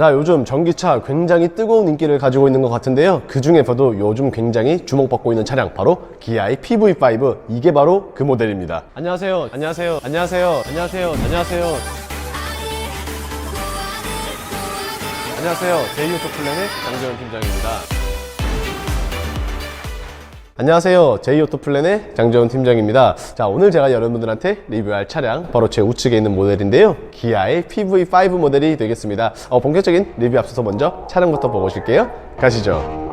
자, 요즘 전기차 굉장히 뜨거운 인기를 가지고 있는 것 같은데요. 그 중에서도 요즘 굉장히 주목받고 있는 차량 바로 기아의 PV5 이게 바로 그 모델입니다. 안녕하세요. 안녕하세요. 안녕하세요. 안녕하세요. 안녕하세요. 안녕하세요. 제이오토 플랜의 장재원 팀장입니다. 안녕하세요. 제이오토 플랜의 장재원 팀장입니다. 자, 오늘 제가 여러분들한테 리뷰할 차량 바로 제 우측에 있는 모델인데요. 기아의 PV5 모델이 되겠습니다. 어, 본격적인 리뷰 앞서서 먼저 차량부터 보고 오실게요. 가시죠.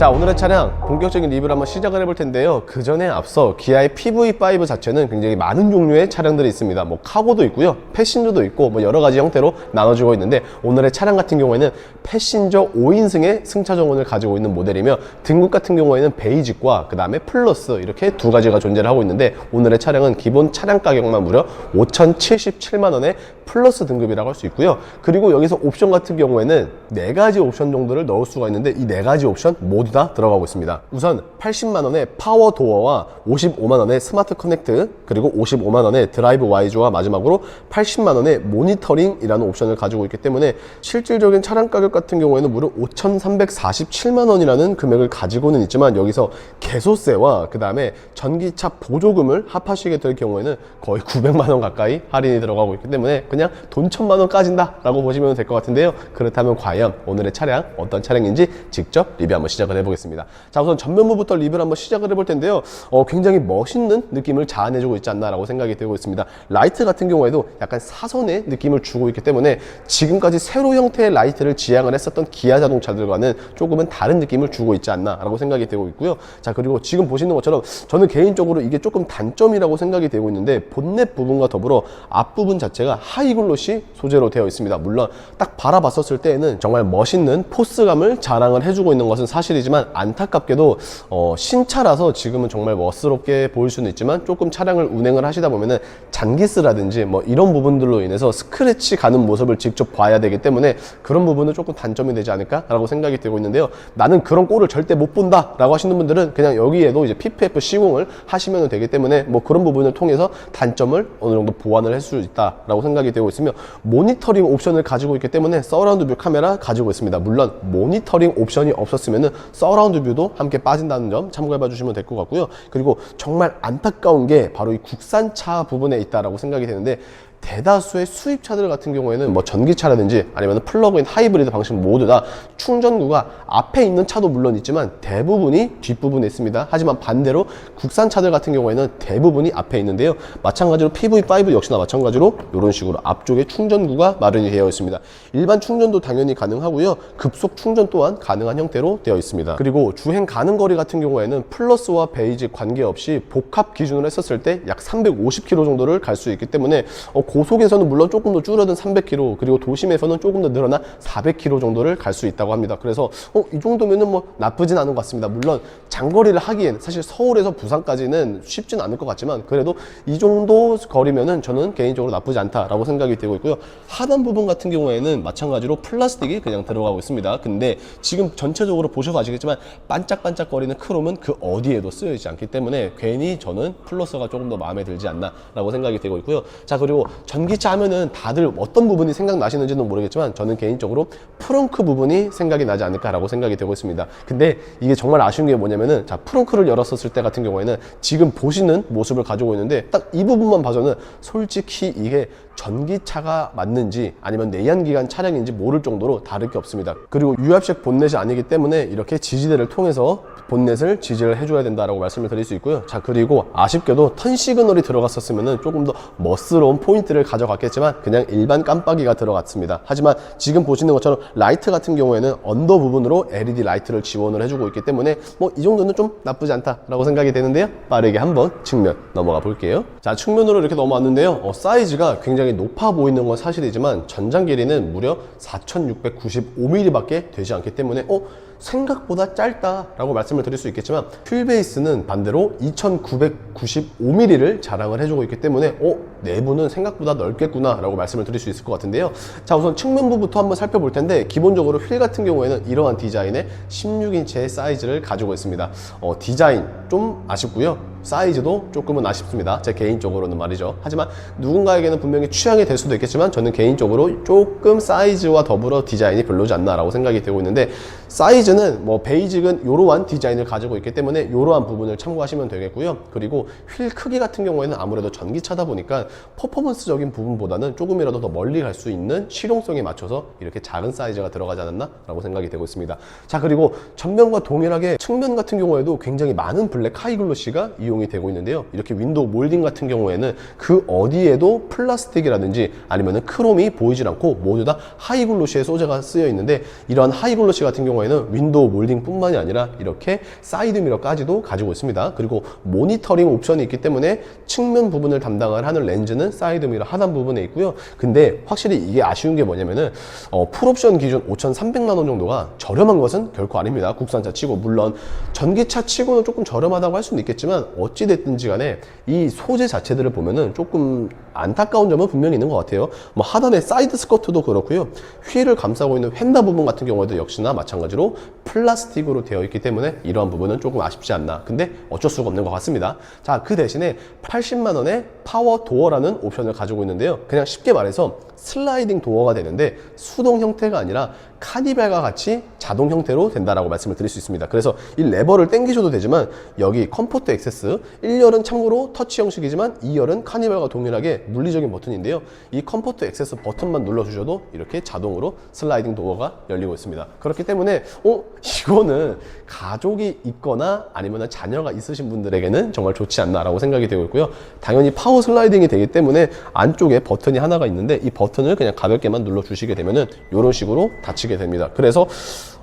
자 오늘의 차량 본격적인 리뷰를 한번 시작을 해볼 텐데요. 그 전에 앞서 기아의 PV5 자체는 굉장히 많은 종류의 차량들이 있습니다. 뭐 카고도 있고요 패신저도 있고 뭐 여러 가지 형태로 나눠지고 있는데 오늘의 차량 같은 경우에는 패신저 5인승의 승차 정원을 가지고 있는 모델이며 등급 같은 경우에는 베이직과 그 다음에 플러스 이렇게 두 가지가 존재를 하고 있는데 오늘의 차량은 기본 차량 가격만 무려 5,077만 원에 플러스 등급이라고 할 수 있고요 그리고 여기서 옵션 같은 경우에는 네 가지 옵션 정도를 넣을 수가 있는데 이 네 가지 옵션 모두 다 들어가고 있습니다. 우선 80만 원의 파워 도어와 55만 원의 스마트 커넥트 그리고 55만 원의 드라이브 와이즈와 마지막으로 80만 원의 모니터링이라는 옵션을 가지고 있기 때문에 실질적인 차량 가격 같은 경우에는 무려 5,347만 원이라는 금액을 가지고는 있지만 여기서 개소세와 그 다음에 전기차 보조금을 합하시게 될 경우에는 거의 900만 원 가까이 할인이 들어가고 있기 때문에 그냥 돈 천만 원 까진다 라고 보시면 될 것 같은데요. 그렇다면 과연 오늘의 차량 어떤 차량인지 직접 리뷰 한번 시작을 해보겠습니다. 자 우선 전면부부터 리뷰를 한번 시작을 해볼 텐데요. 어, 굉장히 멋있는 느낌을 자아내주고 있지 않나 라고 생각이 되고 있습니다. 라이트 같은 경우에도 약간 사선의 느낌을 주고 있기 때문에 지금까지 세로 형태의 라이트를 지향을 했었던 기아 자동차들과는 조금은 다른 느낌을 주고 있지 않나 라고 생각이 되고 있고요. 자 그리고 지금 보시는 것처럼 저는 개인적으로 이게 조금 단점이라고 생각이 되고 있는데 본넷 부분과 더불어 앞부분 자체가 하이 글로시 소재로 되어 있습니다. 물론 딱 바라봤었을 때에는 정말 멋있는 포스감을 자랑을 해주고 있는 것은 사실이지만 안타깝게도 어, 신차라서 지금은 정말 멋스럽게 보일 수는 있지만 조금 차량을 운행을 하시다 보면은 잔기스라든지 뭐 이런 부분들로 인해서 스크래치 가는 모습을 직접 봐야 되기 때문에 그런 부분은 조금 단점이 되지 않을까라고 생각이 되고 있는데요. 나는 그런 꼴을 절대 못 본다라고 하시는 분들은 그냥 여기에도 이제 PPF 시공을 하시면 되기 때문에 뭐 그런 부분을 통해서 단점을 어느 정도 보완을 할 수 있다라고 생각이 되고 있으며 모니터링 옵션을 가지고 있기 때문에 서라운드 뷰 카메라 가지고 있습니다. 물론 모니터링 옵션이 없었으면은 서라운드 뷰도 함께 빠진다는 점 참고해 봐 주시면 될 것 같고요. 그리고 정말 안타까운 게 바로 이 국산차 부분에 있다라고 생각이 되는데 대다수의 수입차들 같은 경우에는 뭐 전기차라든지 아니면 플러그인 하이브리드 방식 모두 다 충전구가 앞에 있는 차도 물론 있지만 대부분이 뒷부분에 있습니다. 하지만 반대로 국산차들 같은 경우에는 대부분이 앞에 있는데요. 마찬가지로 PV5 역시나 마찬가지로 이런 식으로 앞쪽에 충전구가 마련이 되어 있습니다. 일반 충전도 당연히 가능하고요. 급속 충전 또한 가능한 형태로 되어 있습니다. 그리고 주행 가능 거리 같은 경우에는 플러스와 베이직 관계없이 복합 기준으로 했었을 때 약 350km 정도를 갈 수 있기 때문에 어, 고속에서는 물론 조금 더 줄어든 300km 그리고 도심에서는 조금 더 늘어난 400km 정도를 갈 수 있다고 합니다. 그래서 어, 이 정도면은 뭐 나쁘진 않은 것 같습니다. 물론 장거리를 하기엔 사실 서울에서 부산까지는 쉽진 않을 것 같지만 그래도 이 정도 거리면은 저는 개인적으로 나쁘지 않다라고 생각이 되고 있고요. 하단 부분 같은 경우에는 마찬가지로 플라스틱이 그냥 들어가고 있습니다. 근데 지금 전체적으로 보셔서 아시겠지만 반짝반짝거리는 크롬은 그 어디에도 쓰여 있지 않기 때문에 괜히 저는 플러스가 조금 더 마음에 들지 않나라고 생각이 되고 있고요. 자 그리고 전기차 하면은 다들 어떤 부분이 생각나시는지는 모르겠지만 저는 개인적으로 프렁크 부분이 생각이 나지 않을까라고 생각이 되고 있습니다. 근데 이게 정말 아쉬운 게 뭐냐면은 자 프렁크를 열었었을 때 같은 경우에는 지금 보시는 모습을 가지고 있는데 딱 이 부분만 봐서는 솔직히 이게 전기차가 맞는지 아니면 내연기관 차량인지 모를 정도로 다를 게 없습니다. 그리고 유압식 본넷이 아니기 때문에 이렇게 지지대를 통해서 본넷을 지지를 해줘야 된다라고 말씀을 드릴 수 있고요. 자 그리고 아쉽게도 턴 시그널이 들어갔었으면은 조금 더 멋스러운 포인트 를 가져갔겠지만 그냥 일반 깜빡이가 들어갔습니다. 하지만 지금 보시는 것처럼 라이트 같은 경우에는 언더 부분으로 LED 라이트를 지원을 해주고 있기 때문에 뭐 이 정도는 좀 나쁘지 않다라고 생각이 되는데요. 빠르게 한번 측면 넘어가 볼게요. 자 측면으로 이렇게 넘어왔는데요. 어, 사이즈가 굉장히 높아 보이는 건 사실이지만 전장 길이는 무려 4,695mm밖에 되지 않기 때문에 어 생각보다 짧다라고 말씀을 드릴 수 있겠지만 휠베이스는 반대로 2995mm를 자랑을 해주고 있기 때문에 어 내부는 생각보다 넓겠구나 라고 말씀을 드릴 수 있을 것 같은데요. 자 우선 측면부부터 한번 살펴볼 텐데 기본적으로 휠 같은 경우에는 이러한 디자인의 16인치의 사이즈를 가지고 있습니다. 어, 디자인 좀 아쉽고요. 사이즈도 조금은 아쉽습니다. 제 개인적으로는 말이죠. 하지만 누군가에게는 분명히 취향이 될 수도 있겠지만 저는 개인적으로 조금 사이즈와 더불어 디자인이 별로지 않나라고 생각이 되고 있는데 사이즈는 뭐 베이직은 이러한 디자인을 가지고 있기 때문에 이러한 부분을 참고하시면 되겠고요. 그리고 휠 크기 같은 경우에는 아무래도 전기차다 보니까 퍼포먼스적인 부분보다는 조금이라도 더 멀리 갈 수 있는 실용성에 맞춰서 이렇게 작은 사이즈가 들어가지 않았나라고 생각이 되고 있습니다. 자 그리고 전면과 동일하게 측면 같은 경우에도 굉장히 많은 블랙 하이글로시가 이 용이 되고 있는데요. 이렇게 윈도우 몰딩 같은 경우에는 그 어디에도 플라스틱이라든지 아니면 크롬이 보이질 않고 모두 다 하이글로시의 소재가 쓰여 있는데 이러한 하이글로시 같은 경우에는 윈도우 몰딩뿐만이 아니라 이렇게 사이드 미러까지도 가지고 있습니다. 그리고 모니터링 옵션이 있기 때문에 측면 부분을 담당을 하는 렌즈는 사이드 미러 하단 부분에 있고요. 근데 확실히 이게 아쉬운 게 뭐냐면은 어, 풀옵션 기준 5,300만 원 정도가 저렴한 것은 결코 아닙니다. 국산차 치고 물론 전기차 치고는 조금 저렴하다고 할 수는 있겠지만 어찌 됐든지 간에 이 소재 자체들을 보면은 조금 안타까운 점은 분명히 있는 것 같아요. 뭐 하단의 사이드 스커트도 그렇고요. 휠을 감싸고 있는 휀다 부분 같은 경우에도 역시나 마찬가지로 플라스틱으로 되어 있기 때문에 이러한 부분은 조금 아쉽지 않나. 근데 어쩔 수가 없는 것 같습니다. 자, 그 대신에 80만 원의 파워 도어라는 옵션을 가지고 있는데요. 그냥 쉽게 말해서 슬라이딩 도어가 되는데 수동 형태가 아니라 카니발과 같이 자동 형태로 된다라고 말씀을 드릴 수 있습니다. 그래서 이 레버를 당기셔도 되지만 여기 컴포트 액세스 1열은 참고로 터치 형식이지만 2열은 카니발과 동일하게 물리적인 버튼인데요. 이 컴포트 액세스 버튼만 눌러주셔도 이렇게 자동으로 슬라이딩 도어가 열리고 있습니다. 그렇기 때문에 어 이거는 가족이 있거나 아니면 자녀가 있으신 분들에게는 정말 좋지 않나 라고 생각이 되고 있고요. 당연히 파워 슬라이딩이 되기 때문에 안쪽에 버튼이 하나가 있는데 이 버튼을 그냥 가볍게만 눌러주시게 되면은 이런 식으로 닫히게 됩니다. 그래서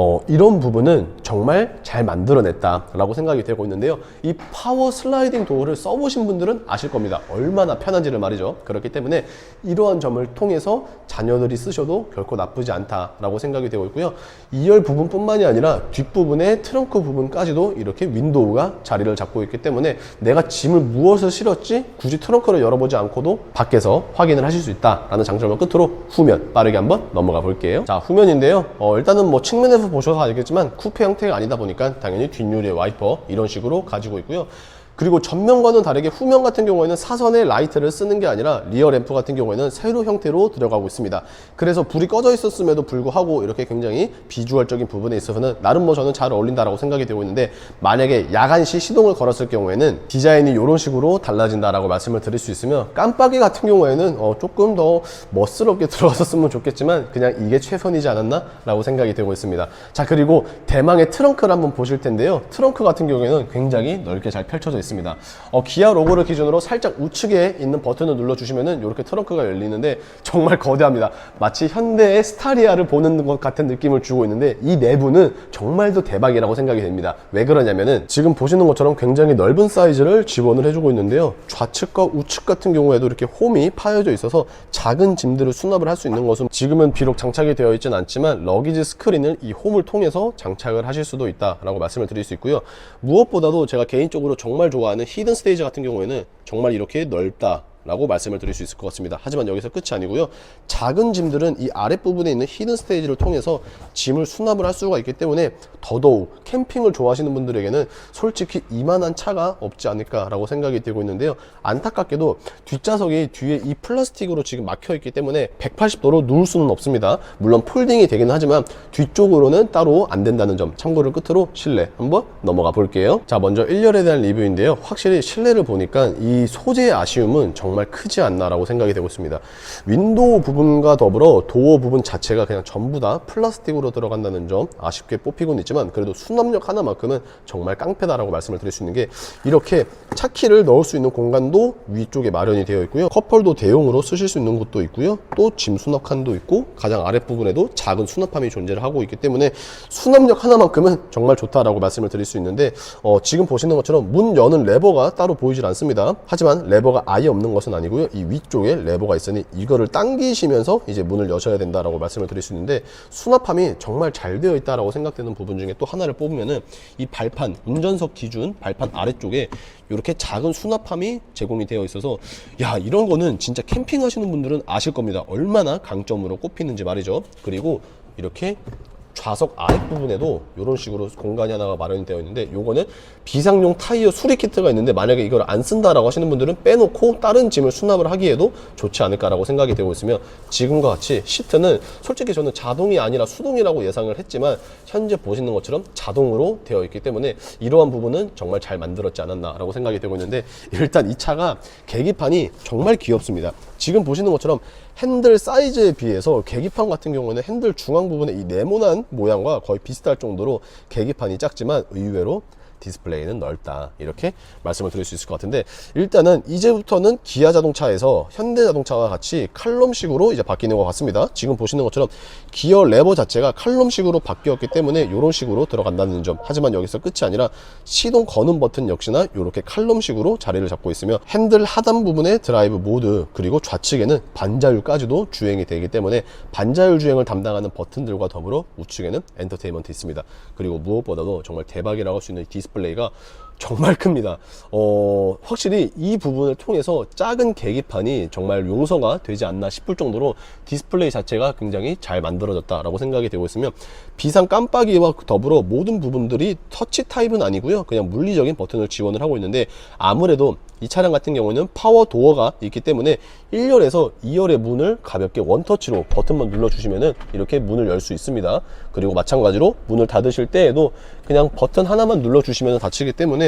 어, 이런 부분은 정말 잘 만들어냈다라고 생각이 되고 있는데요. 이 파워 슬라이딩 도어를 써보신 분들은 아실 겁니다. 얼마나 편한지를 말이죠. 그렇기 때문에 이러한 점을 통해서 자녀들이 쓰셔도 결코 나쁘지 않다라고 생각이 되고 있고요. 2열 부분뿐만이 아니라 뒷부분의 트렁크 부분까지도 이렇게 윈도우가 자리를 잡고 있기 때문에 내가 짐을 무엇을 실었지 굳이 트렁크를 열어보지 않고도 밖에서 확인을 하실 수 있다라는 장점을 끝으로 후면 빠르게 한번 넘어가 볼게요. 자 후면인데요. 어, 일단은 뭐 측면에서 보셔서 알겠지만 쿠페 형태가 아니다 보니까 당연히 뒷유리에 와이퍼 이런 식으로 가지고 있고요. 그리고 전면과는 다르게 후면 같은 경우에는 사선에 라이트를 쓰는 게 아니라 리어 램프 같은 경우에는 세로 형태로 들어가고 있습니다. 그래서 불이 꺼져 있었음에도 불구하고 이렇게 굉장히 비주얼적인 부분에 있어서는 나름 뭐 저는 잘 어울린다라고 생각이 되고 있는데 만약에 야간 시 시동을 걸었을 경우에는 디자인이 이런 식으로 달라진다라고 말씀을 드릴 수 있으며 깜빡이 같은 경우에는 어, 조금 더 멋스럽게 들어갔었으면 좋겠지만 그냥 이게 최선이지 않았나라고 생각이 되고 있습니다. 자 그리고 대망의 트렁크를 한번 보실 텐데요. 트렁크 같은 경우에는 굉장히 넓게 잘 펼쳐져 있습니다. 어, 기아 로고를 기준으로 살짝 우측에 있는 버튼을 눌러주시면은 이렇게 트렁크가 열리는데 정말 거대합니다. 마치 현대의 스타리아를 보는 것 같은 느낌을 주고 있는데 이 내부는 정말 더 대박이라고 생각이 됩니다. 왜 그러냐면은 지금 보시는 것처럼 굉장히 넓은 사이즈를 지원을 해주고 있는데요. 좌측과 우측 같은 경우에도 이렇게 홈이 파여져 있어서 작은 짐들을 수납을 할 수 있는 것은 지금은 비록 장착이 되어 있진 않지만 러기지 스크린을 이 홈을 통해서 장착을 하실 수도 있다라고 말씀을 드릴 수 있고요. 무엇보다도 제가 개인적으로 정말 좋 아하는 히든 스테이지 같은 경우에는 정말 이렇게 넓다. 라고 말씀을 드릴 수 있을 것 같습니다. 하지만 여기서 끝이 아니고요. 작은 짐들은 이 아랫부분에 있는 히든 스테이지를 통해서 짐을 수납을 할 수가 있기 때문에 더더욱 캠핑을 좋아하시는 분들에게는 솔직히 이만한 차가 없지 않을까라고 생각이 되고 있는데요. 안타깝게도 뒷좌석이 뒤에 이 플라스틱으로 지금 막혀 있기 때문에 180도로 누울 수는 없습니다. 물론 폴딩이 되긴 하지만 뒤쪽으로는 따로 안 된다는 점 참고를 끝으로 실내 한번 넘어가 볼게요. 자, 먼저 1열에 대한 리뷰인데요. 확실히 실내를 보니까 이 소재의 아쉬움은 정말 크지 않나라고 생각이 되고 있습니다. 윈도우 부분과 더불어 도어 부분 자체가 그냥 전부 다 플라스틱으로 들어간다는 점 아쉽게 뽑히곤 있지만 그래도 수납력 하나만큼은 정말 깡패다라고 말씀을 드릴 수 있는 게 이렇게 차키를 넣을 수 있는 공간도 위쪽에 마련이 되어 있고요. 컵홀도 대용으로 쓰실 수 있는 곳도 있고요. 또 짐 수납 칸도 있고 가장 아랫부분에도 작은 수납함이 존재를 하고 있기 때문에 수납력 하나만큼은 정말 좋다라고 말씀을 드릴 수 있는데 어, 지금 보시는 것처럼 문 여는 레버가 따로 보이질 않습니다. 하지만 레버가 아예 없는 것은 아니고요. 이 위쪽에 레버가 있으니 이거를 당기시면서 이제 문을 여셔야 된다라고 말씀을 드릴 수 있는데 수납함이 정말 잘 되어 있다라고 생각되는 부분 중에 또 하나를 뽑으면은 이 발판 운전석 기준 발판 아래쪽에 이렇게 작은 수납함이 제공이 되어 있어서 야 이런 거는 진짜 캠핑 하시는 분들은 아실 겁니다. 얼마나 강점으로 꼽히는지 말이죠. 그리고 이렇게 좌석 아랫 부분에도 이런 식으로 공간이 하나가 마련이 되어 있는데 요거는 비상용 타이어 수리 키트가 있는데 만약에 이걸 안 쓴다라고 하시는 분들은 빼놓고 다른 짐을 수납을 하기에도 좋지 않을까라고 생각이 되고 있으며 지금과 같이 시트는 솔직히 저는 자동이 아니라 수동이라고 예상을 했지만 현재 보시는 것처럼 자동으로 되어 있기 때문에 이러한 부분은 정말 잘 만들었지 않았나라고 생각이 되고 있는데 일단 이 차가 계기판이 정말 귀엽습니다. 지금 보시는 것처럼 핸들 사이즈에 비해서 계기판 같은 경우는 핸들 중앙 부분에 이 네모난 모양과 거의 비슷할 정도로 계기판이 작지만 의외로 디스플레이는 넓다. 이렇게 말씀을 드릴 수 있을 것 같은데 일단은 이제부터는 기아 자동차에서 현대 자동차와 같이 칼럼식으로 이제 바뀌는 것 같습니다. 지금 보시는 것처럼 기어 레버 자체가 칼럼식으로 바뀌었기 때문에 이런 식으로 들어간다는 점. 하지만 여기서 끝이 아니라 시동 거는 버튼 역시나 이렇게 칼럼식으로 자리를 잡고 있으며 핸들 하단 부분에 드라이브 모드 그리고 좌측에는 반자율까지도 주행이 되기 때문에 반자율 주행을 담당하는 버튼들과 더불어 우측에는 엔터테인먼트 있습니다. 그리고 무엇보다도 정말 대박이라고 할 수 있는 디스플레이 가 정말 큽니다. 어, 확실히 이 부분을 통해서 작은 계기판이 정말 용서가 되지 않나 싶을 정도로 디스플레이 자체가 굉장히 잘 만들어졌다라고 생각이 되고 있으며 비상 깜빡이와 더불어 모든 부분들이 터치 타입은 아니고요. 그냥 물리적인 버튼을 지원을 하고 있는데 아무래도 이 차량 같은 경우는 파워 도어가 있기 때문에 1열에서 2열의 문을 가볍게 원터치로 버튼만 눌러주시면은 이렇게 문을 열 수 있습니다. 그리고 마찬가지로 문을 닫으실 때에도 그냥 버튼 하나만 눌러주시면 닫히기 때문에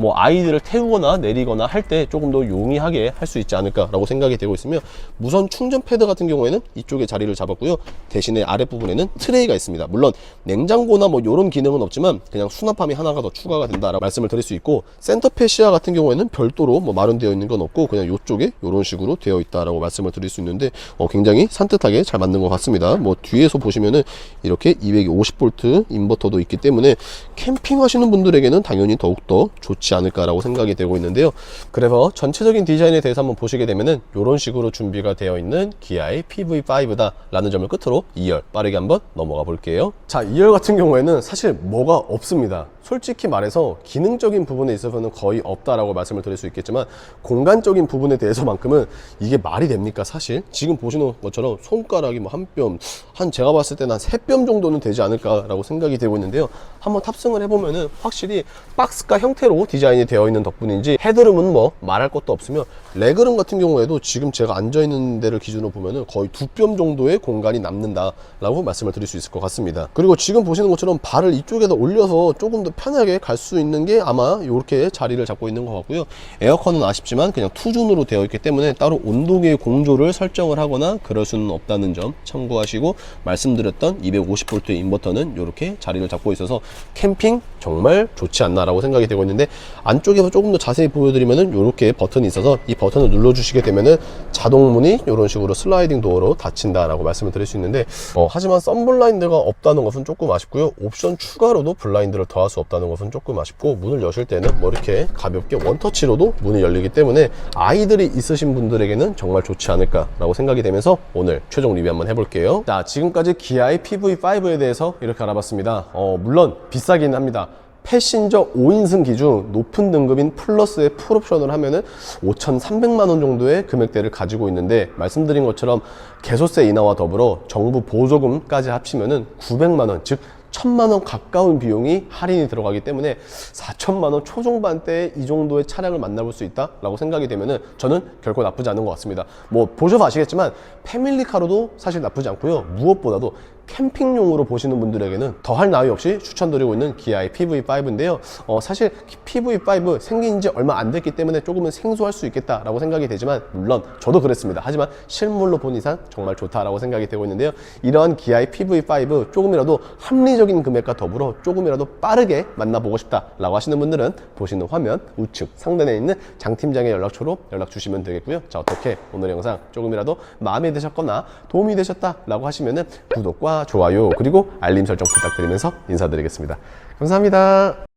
뭐 아이들을 태우거나 내리거나 할 때 조금 더 용이하게 할 수 있지 않을까라고 생각이 되고 있으며 무선 충전 패드 같은 경우에는 이쪽에 자리를 잡았고요. 대신에 아랫부분에는 트레이가 있습니다. 물론 냉장고나 뭐 이런 기능은 없지만 그냥 수납함이 하나가 더 추가가 된다라고 말씀을 드릴 수 있고 센터 패시아 같은 경우에는 별도로 뭐 마련되어 있는 건 없고 그냥 이쪽에 이런 식으로 되어 있다라고 말씀을 드릴 수 있는데 어, 굉장히 산뜻하게 잘 만든 것 같습니다. 뭐 뒤에서 보시면은 이렇게 250V 인버터도 있기 때문에 캠핑하시는 분들에게는 당연히 더욱더 좋지 않을까라고 생각이 되고 있는데요. 그래서 전체적인 디자인에 대해서 한번 보시게 되면은 이런 식으로 준비가 되어 있는 기아의 PV5다 라는 점을 끝으로 2열 빠르게 한번 넘어가 볼게요. 자, 2열 같은 경우에는 사실 뭐가 없습니다. 솔직히 말해서 기능적인 부분에 있어서는 거의 없다라고 말씀을 드릴 수 있겠지만 공간적인 부분에 대해서만큼은 이게 말이 됩니까 사실 지금 보시는 것처럼 손가락이 뭐 한 뼘 한 제가 봤을 때는 한 세 뼘 정도는 되지 않을까라고 생각이 되고 있는데요 한번 탑승을 해보면은 확실히 박스가 형태로 디자인 이 되어 있는 덕분인지 헤드룸은 뭐 말할 것도 없으며 레그룸 같은 경우에도 지금 제가 앉아 있는 데를 기준으로 보면은 거의 두 뼘 정도의 공간이 남는다라고 말씀을 드릴 수 있을 것 같습니다 그리고 지금 보시는 것처럼 발을 이쪽에다 올려서 조금 더 편하게 갈 수 있는 게 아마 이렇게 자리를 잡고 있는 것 같고요. 에어컨은 아쉽지만 그냥 투준으로 되어 있기 때문에 따로 온도계 공조를 설정을 하거나 그럴 수는 없다는 점 참고하시고 말씀드렸던 250V 인버터는 이렇게 자리를 잡고 있어서 캠핑 정말 좋지 않나라고 생각이 되고 있는데 안쪽에서 조금 더 자세히 보여드리면은 이렇게 버튼이 있어서 이 버튼을 눌러주시게 되면은 자동문이 이런 식으로 슬라이딩 도어로 닫힌다라고 말씀을 드릴 수 있는데 어, 하지만 썬블라인드가 없다는 것은 조금 아쉽고요. 옵션 추가로도 블라인드를 더할 수 없다는 것은 조금 아쉽고 문을 여실 때는 뭐 이렇게 가볍게 원터치로도 문이 열리기 때문에 아이들이 있으신 분들에게는 정말 좋지 않을까라고 생각이 되면서 오늘 최종 리뷰 한번 해볼게요. 자, 지금까지 기아의 PV5에 대해서 이렇게 알아봤습니다. 어, 물론 비싸긴 합니다. 패신저 5인승 기준 높은 등급인 플러스의 풀옵션을 하면은 5,300만 원 정도의 금액대를 가지고 있는데 말씀드린 것처럼 개소세 인하와 더불어 정부 보조금까지 합치면은 900만 원, 즉 1000만 원 가까운 비용이 할인이 들어가기 때문에 4천만 원 초중반대의 이 정도의 차량을 만나볼 수 있다라고 생각이 되면은 저는 결코 나쁘지 않은 것 같습니다. 뭐 보셔서 아시겠지만 패밀리카로도 사실 나쁘지 않고요. 무엇보다도 캠핑용으로 보시는 분들에게는 더할 나위 없이 추천드리고 있는 기아의 PV5인데요. 어, 사실 PV5 생긴 지 얼마 안 됐기 때문에 조금은 생소할 수 있겠다라고 생각이 되지만 물론 저도 그랬습니다. 하지만 실물로 본 이상 정말 좋다라고 생각이 되고 있는데요. 이러한 기아의 PV5 조금이라도 합리적인 금액과 더불어 조금이라도 빠르게 만나보고 싶다라고 하시는 분들은 보시는 화면 우측 상단에 있는 장 팀장의 연락처로 연락 주시면 되겠고요. 자 어떻게 오늘 영상 조금이라도 마음에 드셨거나 도움이 되셨다라고 하시면은 좋아요 그리고 알림 설정 부탁드리면서 인사드리겠습니다. 감사합니다.